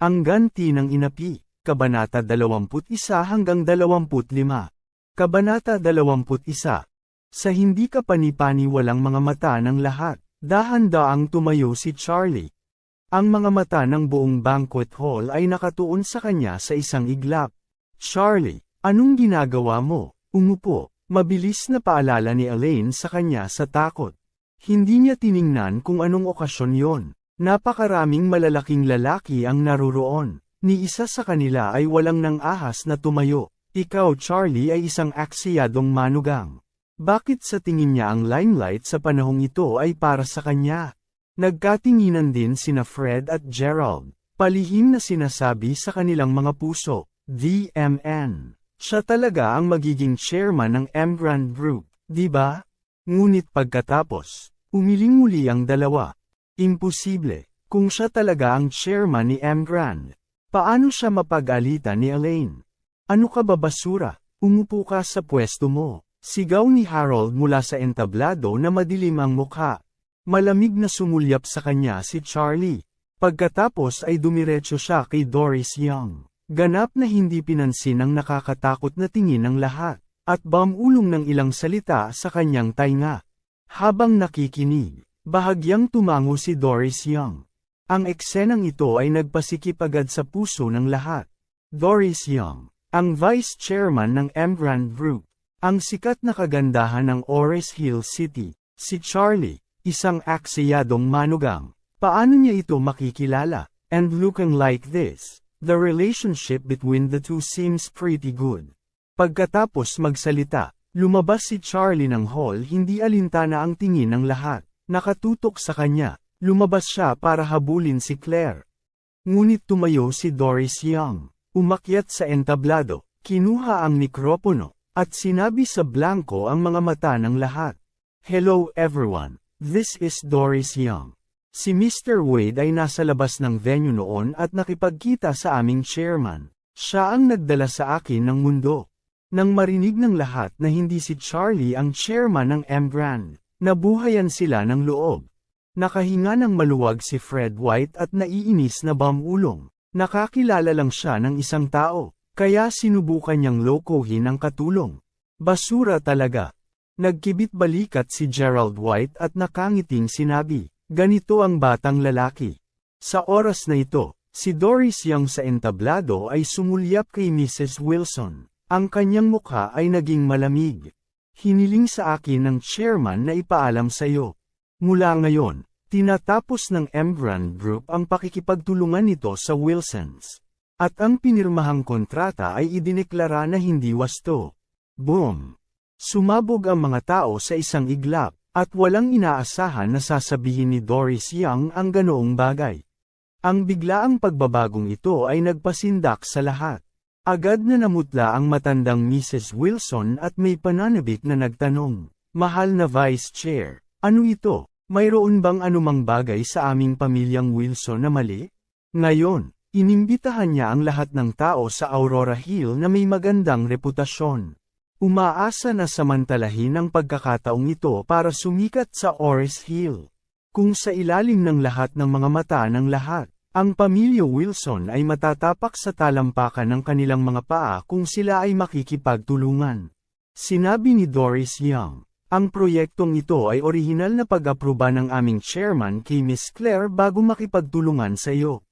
Ang ganti ng inapi, Kabanata 21 hanggang 25. Kabanata 21 Sa hindi ka walang mga mata ng lahat, dahan-daang tumayo si Charlie. Ang mga mata ng buong banquet hall ay nakatuon sa kanya sa isang iglap. Charlie, anong ginagawa mo? Umupo, mabilis na paalala ni Elaine sa kanya sa takot. Hindi niya tiningnan kung anong okasyon yon. Napakaraming malalaking lalaki ang naruroon. Ni isa sa kanila ay walang nang ahas na tumayo. Ikaw Charlie ay isang aksiyadong manugang. Bakit sa tingin niya ang limelight sa panahong ito ay para sa kanya? Nagkatinginan din sina Fred at Gerald. Palihim na sinasabi sa kanilang mga puso, DMN. Siya talaga ang magiging chairman ng Emgrand Group, di ba? Ngunit pagkatapos, umiling muli ang dalawa. Imposible, kung siya talaga ang chairman ni M. Grand. Paano siya mapag-alitan ni Elaine? Ano ka ba basura? Umupo ka sa pwesto mo. Sigaw ni Harold mula sa entablado na madilim ang mukha. Malamig na sumulyap sa kanya si Charlie. Pagkatapos ay dumiretso siya kay Doris Young. Ganap na hindi pinansin ang nakakatakot na tingin ng lahat, at bamulong ng ilang salita sa kanyang tainga. Habang nakikinig, Bahagyang tumango si Doris Young. Ang eksenang ito ay nagpasikip agad sa puso ng lahat. Doris Young, ang vice chairman ng Emgrand Group, ang sikat na kagandahan ng Ores Hill City, si Charlie, isang aksiyadong manugang. Paano niya ito makikilala? And looking like this, the relationship between the two seems pretty good. Pagkatapos magsalita, lumabas si Charlie ng hall hindi alintana ang tingin ng lahat. Nakatutok sa kanya, lumabas siya para habulin si Claire. Ngunit tumayo si Doris Young, umakyat sa entablado, kinuha ang mikropono, at sinabi sa blanco ang mga mata ng lahat. Hello everyone, this is Doris Young. Si Mr. Wade ay nasa labas ng venue noon at nakipagkita sa aming chairman. Siya ang nagdala sa akin ng mundo. Nang marinig ng lahat na hindi si Charlie ang chairman ng M. Nabuhayan sila ng loob. Nakahinga ng maluwag si Fred White at naiinis na bamulong. Nakakilala lang siya ng isang tao, kaya sinubukan niyang lokohin ang katulong. Basura talaga. Nagkibit balikat si Gerald White at nakangiting sinabi, ganito ang batang lalaki. Sa oras na ito, si Doris Young sa entablado ay sumulyap kay Mrs. Wilson. Ang kanyang mukha ay naging malamig. Hiniling sa akin ng chairman na ipaalam sa iyo. Mula ngayon, tinatapos ng Emgrand Group ang pakikipagtulungan nito sa Wilsons. At ang pinirmahang kontrata ay idineklara na hindi wasto. Boom! Sumabog ang mga tao sa isang iglap, at walang inaasahan na sasabihin ni Doris Young ang ganoong bagay. Ang biglaang pagbabagong ito ay nagpasindak sa lahat. Agad na namutla ang matandang Mrs. Wilson at may pananabik na nagtanong, Mahal na Vice Chair, ano ito? Mayroon bang anumang bagay sa aming pamilyang Wilson na mali? Ngayon, inimbitahan niya ang lahat ng tao sa Aurora Hill na may magandang reputasyon. Umaasa na samantalahin ang pagkakataong ito para sumikat sa Oris Hill. Kung sa ilalim ng lahat ng mga mata ng lahat, ang pamilya Wilson ay matatapak sa talampakan ng kanilang mga paa kung sila ay makikipagtulungan. Sinabi ni Doris Young, ang proyektong ito ay orihinal na pag-aproba ng aming chairman kay Miss Claire bago makipagtulungan sa iyo.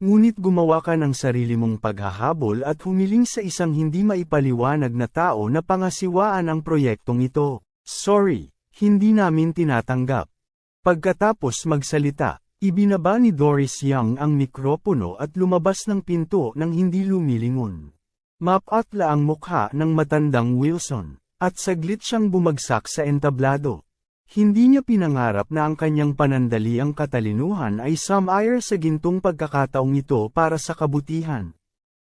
Ngunit gumawa ka ng sarili mong paghahabol at humiling sa isang hindi maipaliwanag na tao na pangasiwaan ang proyektong ito. Sorry, hindi namin tinatanggap. Pagkatapos magsalita, Ibinaba ni Doris Young ang mikropono at lumabas ng pinto nang hindi lumilingon. Mapatla ang mukha ng matandang Wilson, at saglit siyang bumagsak sa entablado. Hindi niya pinangarap na ang kanyang panandaliang katalinuhan ay sumire sa gintong pagkakataong ito para sa kabutihan.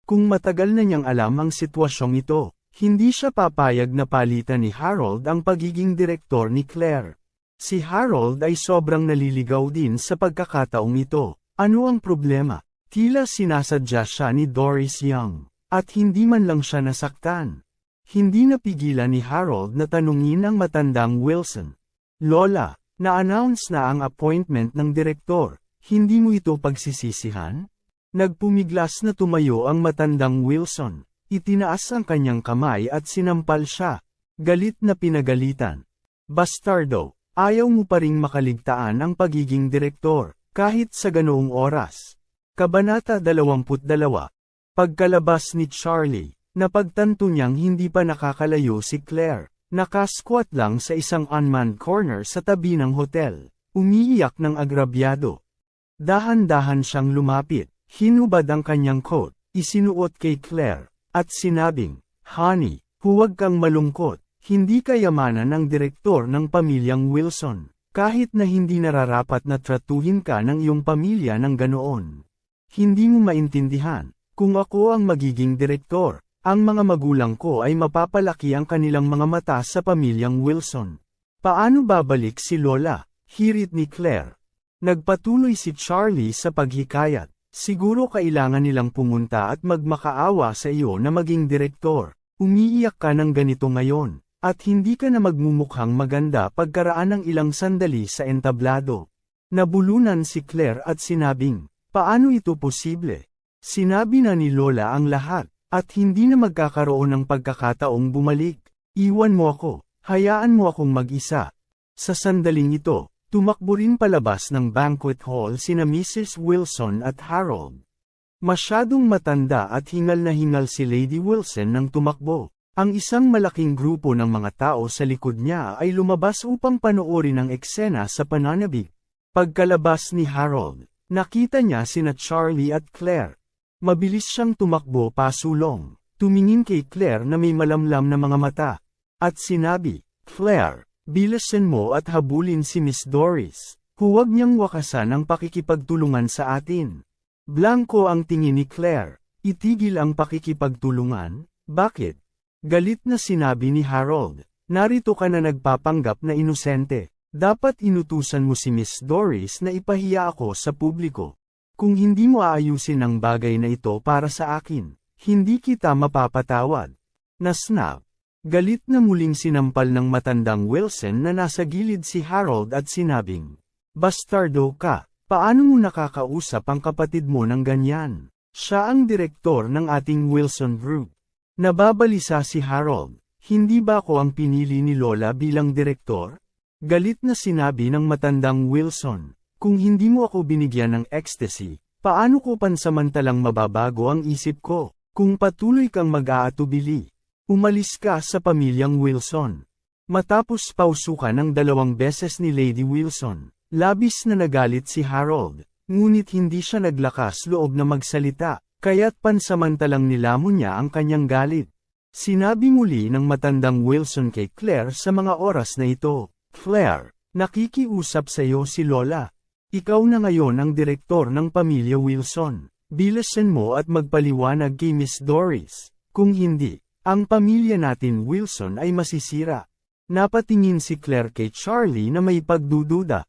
Kung matagal na niyang alam ang sitwasyong ito, hindi siya papayag na palitan ni Harold ang pagiging direktor ni Claire. Si Harold ay sobrang naliligaw din sa pagkakataong ito. Ano ang problema? Tila sinasadya siya ni Doris Young, at hindi man lang siya nasaktan. Hindi napigilan ni Harold na tanungin ang matandang Wilson. Lola, na-announce na ang appointment ng direktor, hindi mo ito pagsisisihan? Nagpumiglas na tumayo ang matandang Wilson. Itinaas ang kanyang kamay at sinampal siya. Galit na pinagalitan. Bastardo, ayaw mo pa ring makaligtaan ang pagiging direktor, kahit sa ganoong oras. Kabanata 22 Pagkalabas ni Charlie, napagtanto niyang hindi pa nakakalayo si Claire. Nakasquat lang sa isang unmanned corner sa tabi ng hotel. Umiiyak ng agrabyado. Dahan-dahan siyang lumapit. Hinubad ang kanyang coat, isinuot kay Claire, at sinabing, Honey, huwag kang malungkot, hindi kayamanan ng direktor ng pamilyang Wilson. Kahit na hindi nararapat na tratuhin ka ng iyong pamilya ng ganoon. Hindi mo maintindihan, kung ako ang magiging direktor, ang mga magulang ko ay mapapalaki ang kanilang mga mata sa pamilyang Wilson. Paano babalik si Lola? Hirit ni Claire. Nagpatuloy si Charlie sa paghikayat. Siguro kailangan nilang pumunta at magmakaawa sa iyo na maging direktor. Umiiyak ka ng ganito ngayon, at hindi ka na magmumukhang maganda pagkaraan ng ilang sandali sa entablado. Nabulunan si Claire at sinabing, paano ito posible? Sinabi na ni Lola ang lahat, at hindi na magkakaroon ng pagkakataong bumalik. Iwan mo ako, hayaan mo akong mag-isa. Sa sandaling ito, tumakbo rin palabas ng banquet hall sina Mrs. Wilson at Harold. Masyadong matanda at hingal na hingal si Lady Wilson nang tumakbo. Ang isang malaking grupo ng mga tao sa likod niya ay lumabas upang panoorin ang eksena sa pananabik. Pagkalabas ni Harold, nakita niya sina Charlie at Claire. Mabilis siyang tumakbo pasulong, tumingin kay Claire na may malamlam na mga mata, at sinabi, Claire, bilasan mo at habulin si Miss Doris. Huwag niyang wakasan ang pakikipagtulungan sa atin. Blanco ang tingin ni Claire, itigil ang pakikipagtulungan, bakit? Galit na sinabi ni Harold, narito ka na nagpapanggap na inosente. Dapat inutusan mo si Miss Doris na ipahiya ako sa publiko. Kung hindi mo aayusin ang bagay na ito para sa akin, hindi kita mapapatawad. Nasnap. Galit na muling sinampal ng matandang Wilson na nasa gilid si Harold at sinabing, Bastardo ka, paano mo nakakausap ang kapatid mo ng ganyan? Siya ang direktor ng ating Wilson Group. Nababalisa si Harold, hindi ba ako ang pinili ni Lola bilang direktor? Galit na sinabi ng matandang Wilson, kung hindi mo ako binigyan ng ecstasy, paano ko pansamantalang mababago ang isip ko, kung patuloy kang mag-aatubili? Umalis ka sa pamilyang Wilson. Matapos pausukan ng dalawang beses ni Lady Wilson, labis na nagalit si Harold, ngunit hindi siya naglakas loob na magsalita, kaya't pansamantalang nilamon niya ang kanyang galit. Sinabi muli ng matandang Wilson kay Claire sa mga oras na ito, Claire, nakikiusap sa iyo si Lola. Ikaw na ngayon ang direktor ng pamilya Wilson. Bilasan mo at magpaliwanag kay Miss Doris. Kung hindi, ang pamilya natin Wilson ay masisira. Napatingin si Claire kay Charlie na may pagdududa.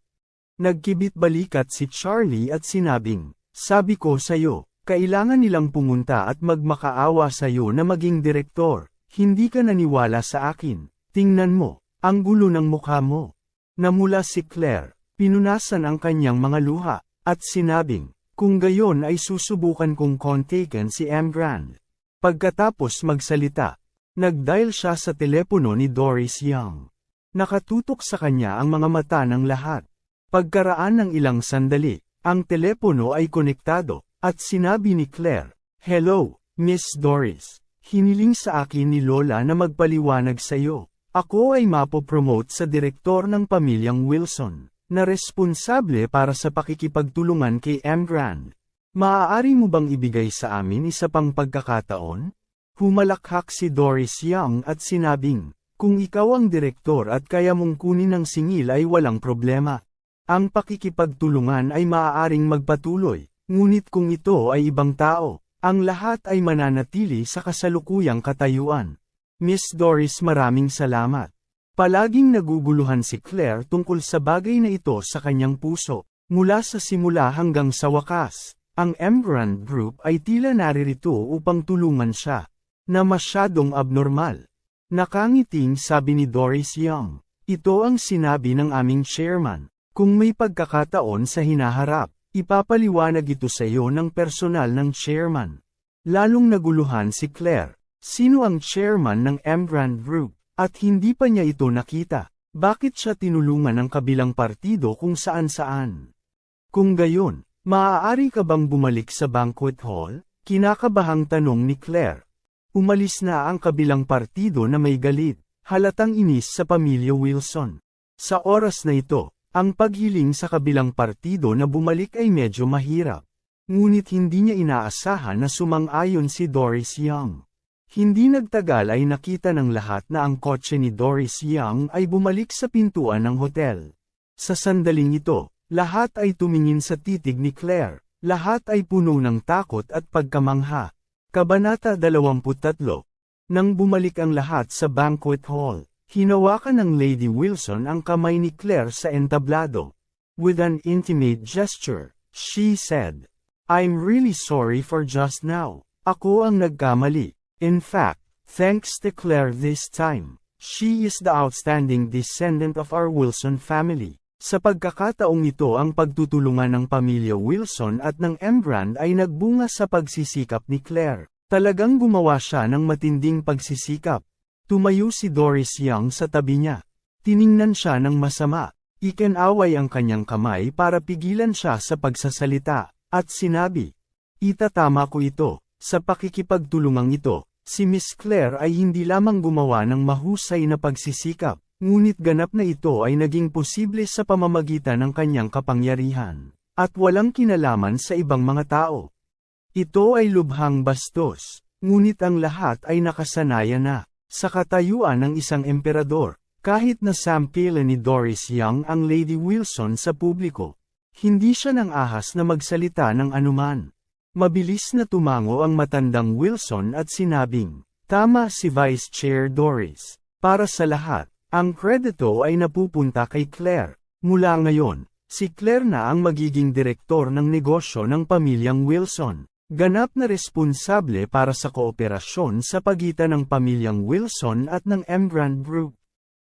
Nagkibit balikat si Charlie at sinabing, Sabi ko sa'yo, kailangan nilang pumunta at magmakaawa sa'yo na maging direktor. Hindi ka naniwala sa akin. Tingnan mo, ang gulo ng mukha mo. Namula si Claire, pinunasan ang kanyang mga luha, at sinabing, kung gayon ay susubukan kong kontaken si M. Grand. Pagkatapos magsalita, nagdial siya sa telepono ni Doris Young. Nakatutok sa kanya ang mga mata ng lahat. Pagkaraan ng ilang sandali, ang telepono ay konektado, at sinabi ni Claire, Hello, Miss Doris. Hiniling sa akin ni Lola na magpaliwanag sa iyo. Ako ay mapopromote sa direktor ng pamilyang Wilson, na responsable para sa pakikipagtulungan kay M. Grand. Maaari mo bang ibigay sa amin isa pang pagkakataon? Humalakhak si Doris Young at sinabing, Kung ikaw ang direktor at kaya mong kunin ang singil ay walang problema. Ang pakikipagtulungan ay maaaring magpatuloy, ngunit kung ito ay ibang tao, ang lahat ay mananatili sa kasalukuyang katayuan. Miss Doris maraming salamat. Palaging naguguluhan si Claire tungkol sa bagay na ito sa kanyang puso. Mula sa simula hanggang sa wakas, ang Embrand Group ay tila naririto upang tulungan siya, na masyadong abnormal. Nakangiting sabi ni Doris Young, ito ang sinabi ng aming chairman, kung may pagkakataon sa hinaharap, ipapaliwanag ito sa iyo ng personal ng chairman. Lalong naguluhan si Claire, sino ang chairman ng Embrand Group, at hindi pa niya ito nakita. Bakit siya tinulungan ng kabilang partido kung saan-saan? Kung gayon, maaari ka bang bumalik sa banquet hall? Kinakabahang tanong ni Claire. Umalis na ang kabilang partido na may galit, halatang inis sa pamilya Wilson. Sa oras na ito, ang paghiling sa kabilang partido na bumalik ay medyo mahirap. Ngunit hindi niya inaasahan na sumang-ayon si Doris Young. Hindi nagtagal ay nakita ng lahat na ang kotse ni Doris Young ay bumalik sa pintuan ng hotel. Sa sandaling ito, lahat ay tumingin sa titig ni Claire, lahat ay puno ng takot at pagkamangha. Kabanata 23 Nang bumalik ang lahat sa banquet hall, hinawakan ng Lady Wilson ang kamay ni Claire sa entablado. With an intimate gesture, she said, I'm really sorry for just now. Ako ang nagkamali. In fact, thanks to Claire this time, she is the outstanding descendant of our Wilson family. Sa pagkakataong ito ang pagtutulungan ng pamilya Wilson at ng Embrand ay nagbunga sa pagsisikap ni Claire. Talagang gumawa siya ng matinding pagsisikap. Tumayo si Doris Young sa tabi niya. Tiningnan siya ng masama. Ikinaway ang kanyang kamay para pigilan siya sa pagsasalita, at sinabi, Itatama ko ito, sa pakikipagtulungang ito, si Miss Claire ay hindi lamang gumawa ng mahusay na pagsisikap, Ngunit ganap na ito ay naging posible sa pamamagitan ng kanyang kapangyarihan, at walang kinalaman sa ibang mga tao. Ito ay lubhang bastos, ngunit ang lahat ay nakasanayan na, sa katayuan ng isang emperador, kahit na sampilan ni Doris Young ang Lady Wilson sa publiko. Hindi siya nang ahas na magsalita ng anuman. Mabilis na tumango ang matandang Wilson at sinabing, Tama si Vice Chair Doris. Para sa lahat, ang kredito ay napupunta kay Claire. Mula ngayon, si Claire na ang magiging direktor ng negosyo ng pamilyang Wilson. Ganap na responsable para sa kooperasyon sa pagitan ng pamilyang Wilson at ng Emgrand Group.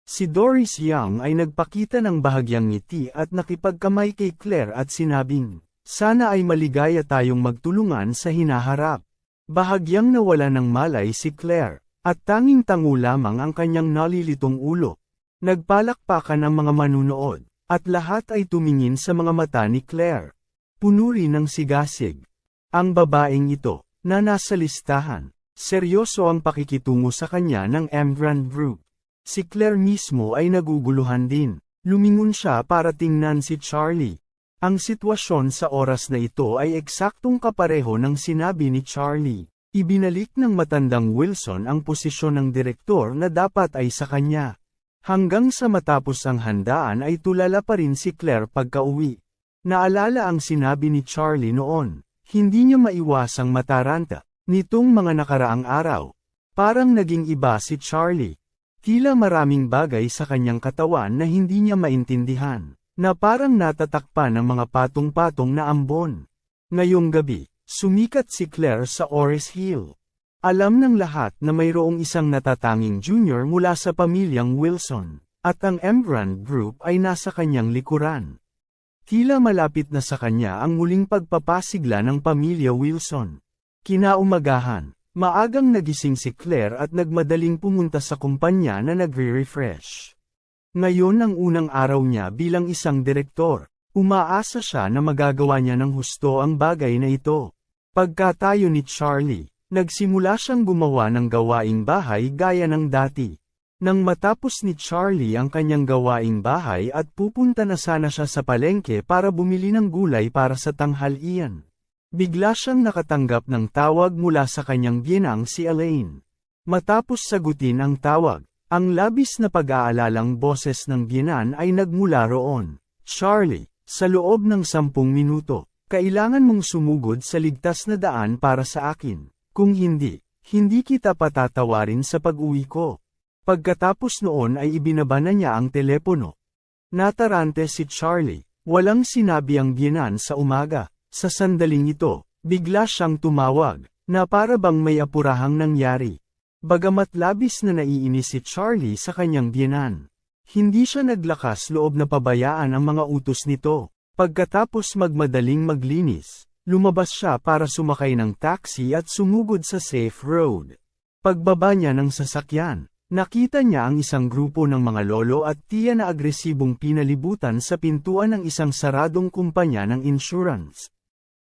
Si Doris Young ay nagpakita ng bahagyang ngiti at nakipagkamay kay Claire at sinabing, Sana ay maligaya tayong magtulungan sa hinaharap. Bahagyang nawala ng malay si Claire. At tanging tango lamang ang kanyang nalilitong ulo. Nagpalakpakan ang mga manunood, at lahat ay tumingin sa mga mata ni Claire. Punuri ng sigasig. Ang babaeng ito, na nasa listahan, seryoso ang pakikitungo sa kanya ng Emgrand Group. Si Claire mismo ay naguguluhan din. Lumingon siya para tingnan si Charlie. Ang sitwasyon sa oras na ito ay eksaktong kapareho ng sinabi ni Charlie. Ibinalik ng matandang Wilson ang posisyon ng direktor na dapat ay sa kanya. Hanggang sa matapos ang handaan ay tulala pa rin si Claire pagka-uwi. Naalala ang sinabi ni Charlie noon, hindi niya maiwasang mataranta, nitong mga nakaraang araw. Parang naging iba si Charlie. Tila maraming bagay sa kanyang katawan na hindi niya maintindihan, na parang natatakpan ng mga patong-patong na ambon. Ngayong gabi, Sumikat si Claire sa Ores Hill. Alam ng lahat na mayroong isang natatanging junior mula sa pamilyang Wilson, at ang Embrand Group ay nasa kanyang likuran. Tila malapit na sa kanya ang muling pagpapasigla ng pamilya Wilson. Kinaumagahan, maagang nagising si Claire at nagmadaling pumunta sa kumpanya na nagre-refresh. Ngayon ang unang araw niya bilang isang direktor, umaasa siya na magagawa niya ng husto ang bagay na ito. Pagkatayo ni Charlie, nagsimula siyang gumawa ng gawaing bahay gaya ng dati. Nang matapos ni Charlie ang kanyang gawaing bahay at pupunta na sana siya sa palengke para bumili ng gulay para sa tanghalian. Bigla siyang nakatanggap ng tawag mula sa kanyang biyenang si Elaine. Matapos sagutin ang tawag, Ang labis na pag-aalalang boses ng biyanan ay nagmula roon. Charlie, sa loob ng sampung minuto, kailangan mong sumugod sa ligtas na daan para sa akin. Kung hindi, hindi kita patatawarin sa pag-uwi ko. Pagkatapos noon ay ibinaba na niya ang telepono. Natarante si Charlie, walang sinabi ang biyanan sa umaga. Sa sandaling ito, bigla siyang tumawag, na para bang may apurahang nangyari. Bagamat labis na naiinis si Charlie sa kanyang biyanan. Hindi siya naglakas loob na pabayaan ang mga utos nito. Pagkatapos magmadaling maglinis, lumabas siya para sumakay ng taxi at sumugod sa safe road. Pagbaba niya ng sasakyan, nakita niya ang isang grupo ng mga lolo at tiya na agresibong pinalibutan sa pintuan ng isang saradong kumpanya ng insurance.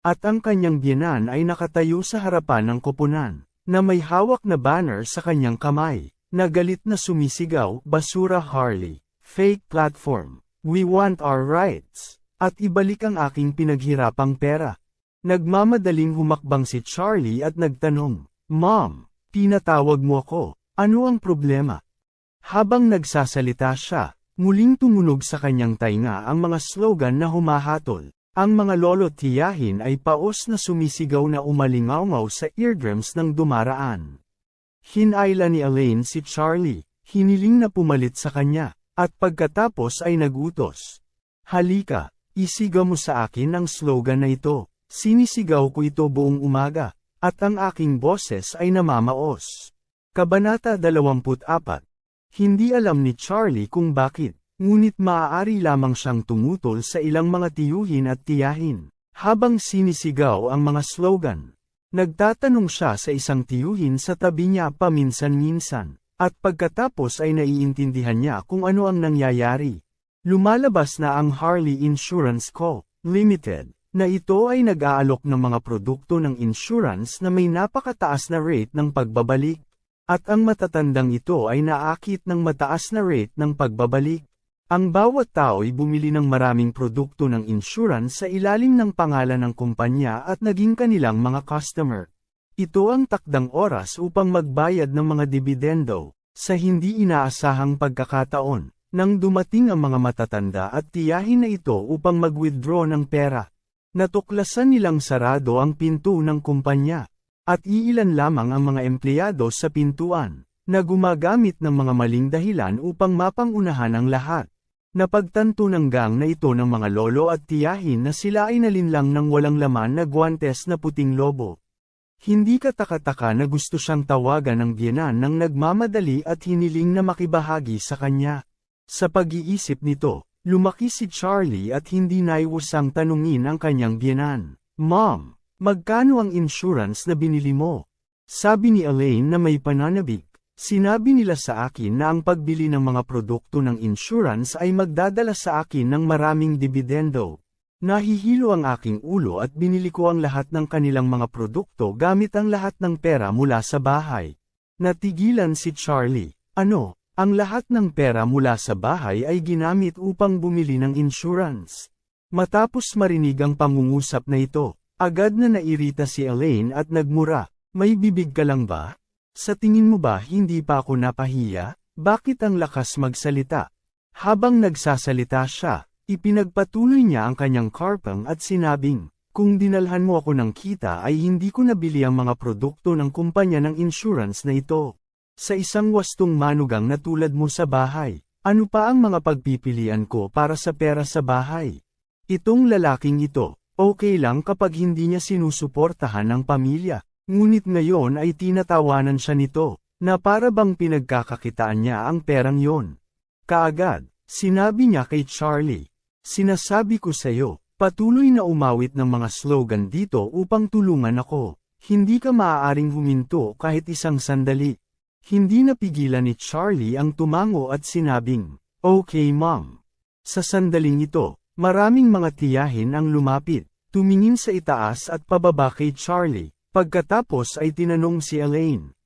At ang kanyang biyanan ay nakatayo sa harapan ng koponan, na may hawak na banner sa kanyang kamay, na galit na sumisigaw, Basura Harley, Fake Platform, We Want Our Rights, at ibalik ang aking pinaghirapang pera. Nagmamadaling humakbang si Charlie at nagtanong, Mom, pinatawag mo ako, ano ang problema? Habang nagsasalita siya, muling tumunog sa kanyang tainga ang mga slogan na humahatol. Ang mga lolo tiyahin ay paos na sumisigaw na umalingaw sa eardrums ng dumaraan. Hinayla ni Elaine si Charlie, hiniling na pumalit sa kanya, at pagkatapos ay nagutos. Halika, isigaw mo sa akin ang slogan na ito. Sinisigaw ko ito buong umaga, at ang aking boses ay namamaos. Kabanata 24 Hindi alam ni Charlie kung bakit. Ngunit maaari lamang siyang tumutol sa ilang mga tiyuhin at tiyahin, habang sinisigaw ang mga slogan. Nagtatanong siya sa isang tiyuhin sa tabi niya paminsan-minsan, at pagkatapos ay naiintindihan niya kung ano ang nangyayari. Lumalabas na ang Harley Insurance Co., Limited, na ito ay nag-aalok ng mga produkto ng insurance na may napakataas na rate ng pagbabalik. At ang matatandang ito ay naakit ng mataas na rate ng pagbabalik. Ang bawat tao ay bumili ng maraming produkto ng insurance sa ilalim ng pangalan ng kumpanya at naging kanilang mga customer. Ito ang takdang oras upang magbayad ng mga dibidendo, sa hindi inaasahang pagkakataon, nang dumating ang mga matatanda at tiyahin na ito upang mag-withdraw ng pera. Natuklasan nilang sarado ang pinto ng kumpanya, at iilan lamang ang mga empleyado sa pintuan, na gumagamit ng mga maling dahilan upang mapangunahan ang lahat. Napagtanto ng gang na ito ng mga lolo at tiyahin na sila ay nalinlang ng walang laman na guwantes na puting lobo. Hindi katakataka na gusto siyang tawagan ng biyanan ng nagmamadali at hiniling na makibahagi sa kanya. Sa pag-iisip nito, lumaki si Charlie at hindi naiwasang tanungin ang kanyang biyanan. Mom, magkano ang insurance na binili mo? Sabi ni Elaine na may pananabik. Sinabi nila sa akin na ang pagbili ng mga produkto ng insurance ay magdadala sa akin ng maraming dibidendo. Nahihilo ang aking ulo at binili ko ang lahat ng kanilang mga produkto gamit ang lahat ng pera mula sa bahay. Natigilan si Charlie. Ano, ang lahat ng pera mula sa bahay ay ginamit upang bumili ng insurance. Matapos marinig ang pangungusap na ito, agad na nairita si Elaine at nagmura. May bibig ka lang ba? Sa tingin mo ba hindi pa ako napahiya? Bakit ang lakas magsalita? Habang nagsasalita siya, ipinagpatuloy niya ang kanyang karpang at sinabing, kung dinalhan mo ako ng kita ay hindi ko nabili ang mga produkto ng kumpanya ng insurance na ito. Sa isang wastong manugang na tulad mo sa bahay, ano pa ang mga pagpipilian ko para sa pera sa bahay? Itong lalaking ito, okay lang kapag hindi niya sinusuportahan ang pamilya. Ngunit ngayon ay tinatawanan siya nito, na para bang pinagkakakitaan niya ang perang yon. Kaagad, sinabi niya kay Charlie, Sinasabi ko sa iyo, patuloy na umawit ng mga slogan dito upang tulungan ako. Hindi ka maaaring huminto kahit isang sandali. Hindi napigilan ni Charlie ang tumango at sinabing, Okay mom. Sa sandaling ito, maraming mga tiyahin ang lumapit, tumingin sa itaas at pababa kay Charlie. Pagkatapos ay tinanong si Elaine.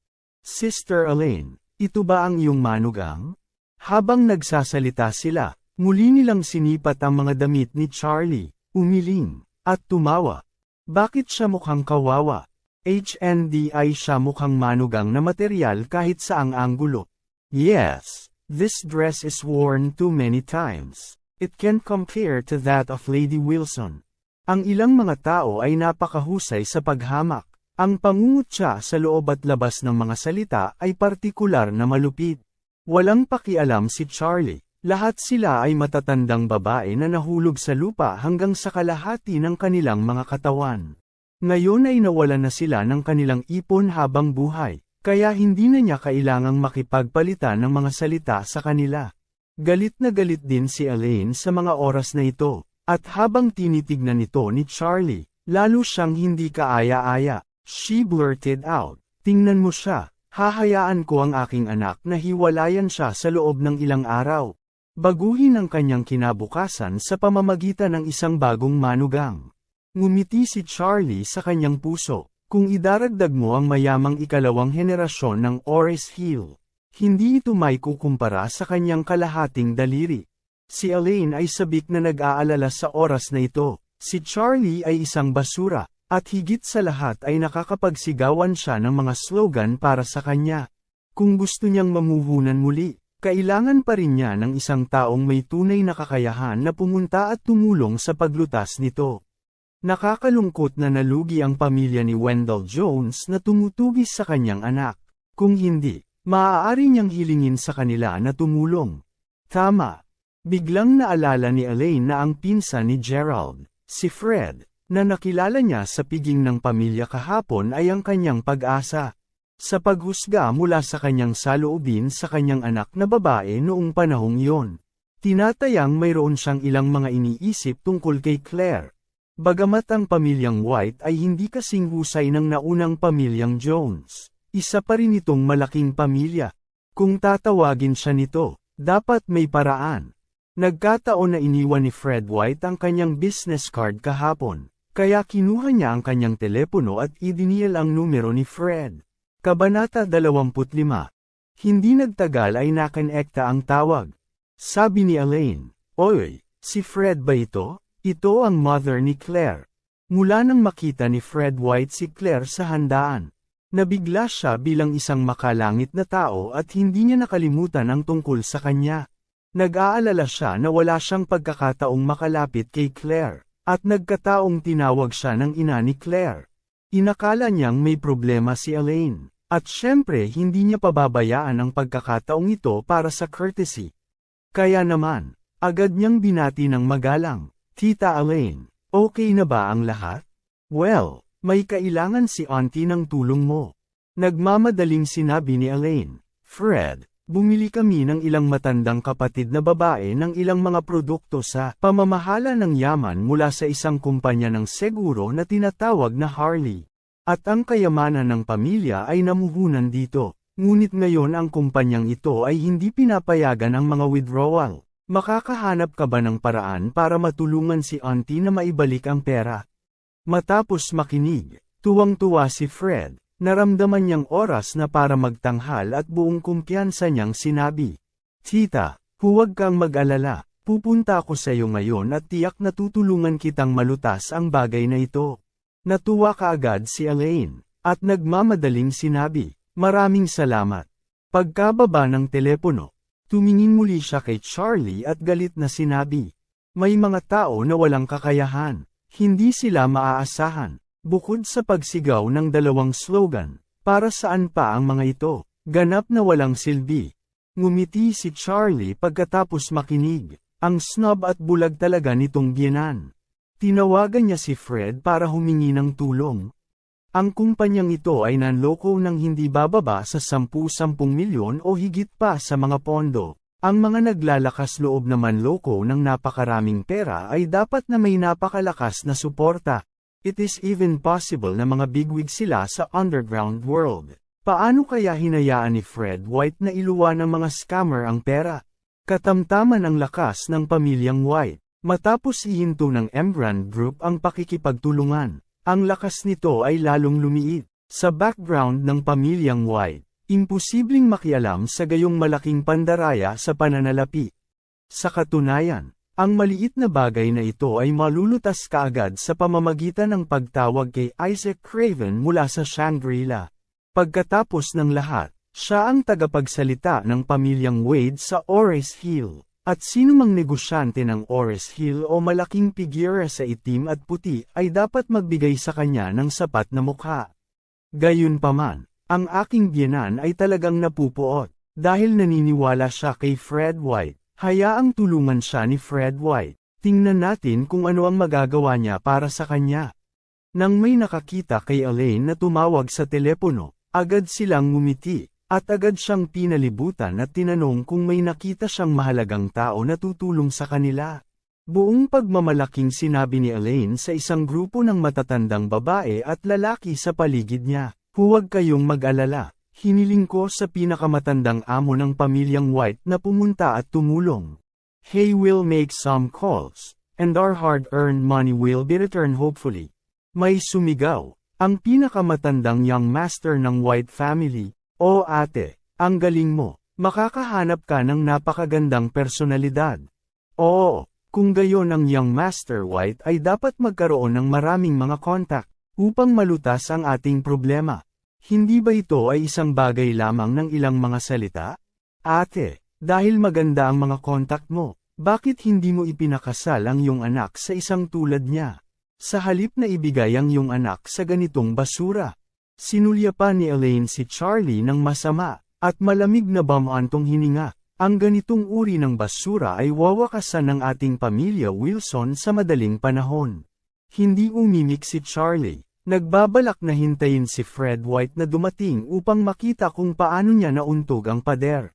Sister Elaine, ito ba ang iyong manugang? Habang nagsasalita sila, muli nilang sinipat ang mga damit ni Charlie, umiling, at tumawa. Bakit siya mukhang kawawa? HNDI siya mukhang manugang na material kahit saang anggulo. Yes, this dress is worn too many times. It can compare to that of Lady Wilson. Ang ilang mga tao ay napakahusay sa paghamak. Ang pangungutya sa loob at labas ng mga salita ay partikular na malupit. Walang pakialam si Charlie. Lahat sila ay matatandang babae na nahulog sa lupa hanggang sa kalahati ng kanilang mga katawan. Ngayon ay nawalan na sila ng kanilang ipon habang buhay, kaya hindi na niya kailangang makipagpalitan ng mga salita sa kanila. Galit na galit din si Elaine sa mga oras na ito, at habang tinitignan ito ni Charlie, lalo siyang hindi kaaya-aya. She blurted out, tingnan mo siya, hahayaan ko ang aking anak na hiwalayan siya sa loob ng ilang araw. Baguhin ang kanyang kinabukasan sa pamamagitan ng isang bagong manugang. Ngumiti si Charlie sa kanyang puso, kung idaragdag mo ang mayamang ikalawang henerasyon ng Oris Hill. Hindi ito may kukumpara sa kanyang kalahating daliri. Si Elaine ay sabik na nag-aalala sa oras na ito. Si Charlie ay isang basura, at higit sa lahat ay nakakapagsigawan siya ng mga slogan para sa kanya. Kung gusto niyang mamuhunan muli, kailangan pa rin niya ng isang taong may tunay na kakayahan na pumunta at tumulong sa paglutas nito. Nakakalungkot na nalugi ang pamilya ni Wendell Jones na tumutugis sa kanyang anak. Kung hindi, maaari niyang hilingin sa kanila na tumulong. Tama. Biglang naalala ni Elaine na ang pinsan ni Gerald, si Fred, na nakilala niya sa piging ng pamilya kahapon ay ang kanyang pag-asa. Sa paghusga mula sa kanyang saloobin sa kanyang anak na babae noong panahong iyon. Tinatayang mayroon siyang ilang mga iniisip tungkol kay Claire. Bagamat ang pamilyang White ay hindi kasing husay ng naunang pamilyang Jones, isa pa rin itong malaking pamilya. Kung tatawagin siya nito, dapat may paraan. Nagkataon na iniwan ni Fred White ang kanyang business card kahapon, kaya kinuha niya ang kanyang telepono at idinial ang numero ni Fred. Kabanata 25 Hindi nagtagal ay nakonekta ang tawag. Sabi ni Elaine, Oy, si Fred ba ito? Ito ang mother ni Claire. Mula nang makita ni Fred White si Claire sa handaan. Nabigla siya bilang isang makalangit na tao at hindi niya nakalimutan ang tungkol sa kanya. Nag-aalala siya na wala siyang pagkakataong makalapit kay Claire, at nagkataong tinawag siya ng ina ni Claire. Inakala niyang may problema si Elaine, at syempre hindi niya pababayaan ang pagkakataong ito para sa courtesy. Kaya naman, agad niyang binati ng magalang. Tita Elaine, okay na ba ang lahat? Well, may kailangan si auntie ng tulong mo. Nagmamadaling sinabi ni Elaine, Fred, bumili kami ng ilang matandang kapatid na babae ng ilang mga produkto sa pamamahala ng yaman mula sa isang kumpanya ng seguro na tinatawag na Harley. At ang kayamanan ng pamilya ay namuhunan dito. Ngunit ngayon ang kumpanyang ito ay hindi pinapayagan ang mga withdrawal. Makakahanap ka ba ng paraan para matulungan si auntie na maibalik ang pera? Matapos makinig, tuwang-tuwa si Fred, naramdaman niyang oras na para magtanghal at buong kumpiyansa niyang sinabi. Tita, huwag kang mag-alala, pupunta ako sa iyo ngayon at tiyak na tutulungan kitang malutas ang bagay na ito. Natuwa kaagad si Elaine, at nagmamadaling sinabi, maraming salamat. Pagkababa ng telepono, Tumingin muli siya kay Charlie at galit na sinabi. May mga tao na walang kakayahan. Hindi sila maaasahan. Bukod sa pagsigaw ng dalawang slogan, para saan pa ang mga ito? Ganap na walang silbi. Ngumiti si Charlie pagkatapos makinig. Ang snob at bulag talaga nitong biyenan. Tinawagan niya si Fred para humingi ng tulong, ang kumpanyang ito ay nanloko ng hindi bababa sa 10-10 milyon o higit pa sa mga pondo. Ang mga naglalakas loob na manloko ng napakaraming pera ay dapat na may napakalakas na suporta. It is even possible na mga bigwig sila sa underground world. Paano kaya hinayaan ni Fred White na iluwa ng mga scammer ang pera? Katamtaman ang lakas ng pamilyang White. Matapos ihinto ng Embrand Group ang pakikipagtulungan. Ang lakas nito ay lalong lumiit. Sa background ng pamilyang White, imposibleng makialam sa gayong malaking pandaraya sa pananalapi. Sa katunayan, ang maliit na bagay na ito ay malulutas kaagad sa pamamagitan ng pagtawag kay Isaac Craven mula sa Shangri-La. Pagkatapos ng lahat, Siya ang tagapagsalita ng pamilyang Wade sa Ores Hill. At sino mang negosyante ng Ores Hill o malaking figura sa itim at puti ay dapat magbigay sa kanya ng sapat na mukha. Gayunpaman, ang aking biyanan ay talagang napupuot. Dahil naniniwala siya kay Fred White, hayaang tulungan siya ni Fred White. Tingnan natin kung ano ang magagawa niya para sa kanya. Nang may nakakita kay Elaine na tumawag sa telepono, agad silang ngumiti. At agad siyang pinalibutan at tinanong kung may nakita siyang mahalagang tao na tutulong sa kanila. Buong pagmamalaking sinabi ni Elaine sa isang grupo ng matatandang babae at lalaki sa paligid niya, Huwag kayong mag-alala, hiniling ko sa pinakamatandang amo ng pamilyang White na pumunta at tumulong. He will make some calls, and our hard-earned money will be returned hopefully. May sumigaw, ang pinakamatandang young master ng White family, O ate, ang galing mo, makakahanap ka ng napakagandang personalidad. Oo, kung gayon ang young Master White ay dapat magkaroon ng maraming mga kontak, upang malutas ang ating problema. Hindi ba ito ay isang bagay lamang ng ilang mga salita? Ate, dahil maganda ang mga kontak mo, bakit hindi mo ipinakasal ang iyong anak sa isang tulad niya? Sa halip na ibigay ang iyong anak sa ganitong basura. Sinulya pa ni Elaine si Charlie ng masama, at malamig na bamantong hininga. Ang ganitong uri ng basura ay wawakasan ng ating pamilya Wilson sa madaling panahon. Hindi umimik si Charlie. Nagbabalak na hintayin si Fred White na dumating upang makita kung paano niya nauntog ang pader.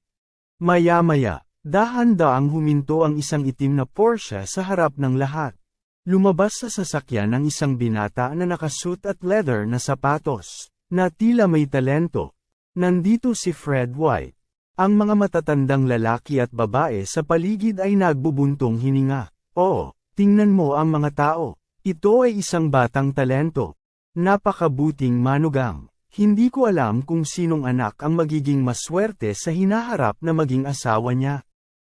Maya-maya, dahan-daang huminto ang isang itim na Porsche sa harap ng lahat. Lumabas sa sasakyan ang isang binata na nakasuit at leather na sapatos, na tila may talento. Nandito si Fred White. Ang mga matatandang lalaki at babae sa paligid ay nagbubuntong hininga. Oo, tingnan mo ang mga tao. Ito ay isang batang talento. Napakabuting manugang. Hindi ko alam kung sinong anak ang magiging maswerte sa hinaharap na maging asawa niya.